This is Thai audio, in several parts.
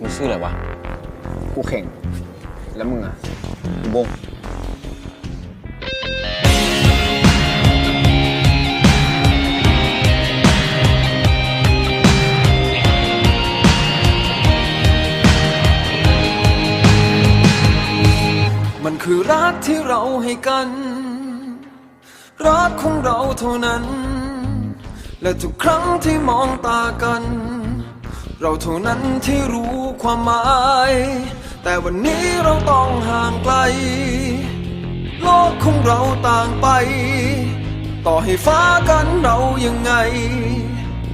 มึงชื่ออะไรวะ กูเข่ง แล้วมึงอะกูบงมันคือรักที่เราให้กัน รักของเราเท่านั้น และทุกครั้งที่มองตากัน เราเท่านั้นที่รู้ความหมาย แต่วันนี้เราต้องห่างไกล โลกของเราต่างไป ต่อให้ฟ้ากันเรายังไง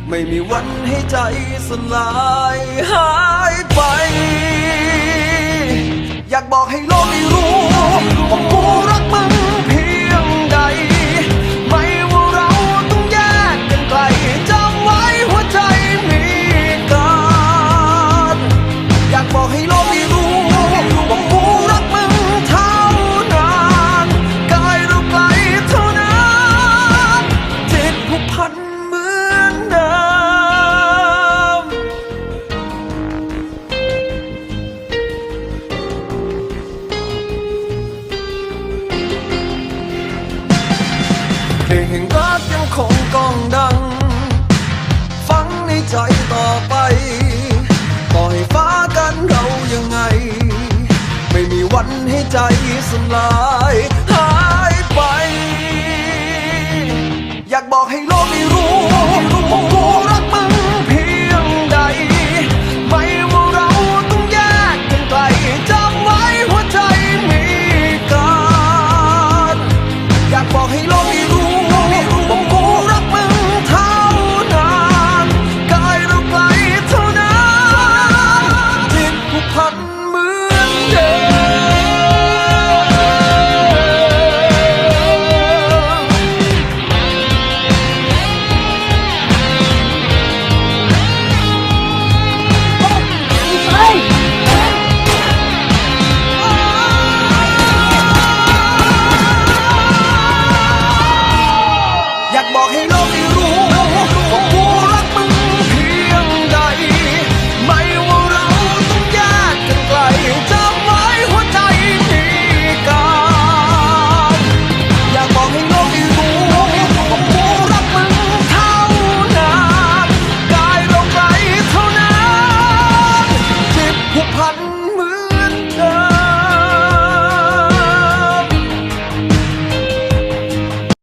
ไม่มีวันให้ใจสลายหายไป อยากบอกให้โลกได้รู้ว่ากู ลงแห่งรักยังคงก้องดัง ฟังในใจต่อไปต่อให้ฟ้ากันเรายังไง ไม่มีวันให้ใจสลายหายไป อยากบอกให้โลกได้รู้ 到底如何？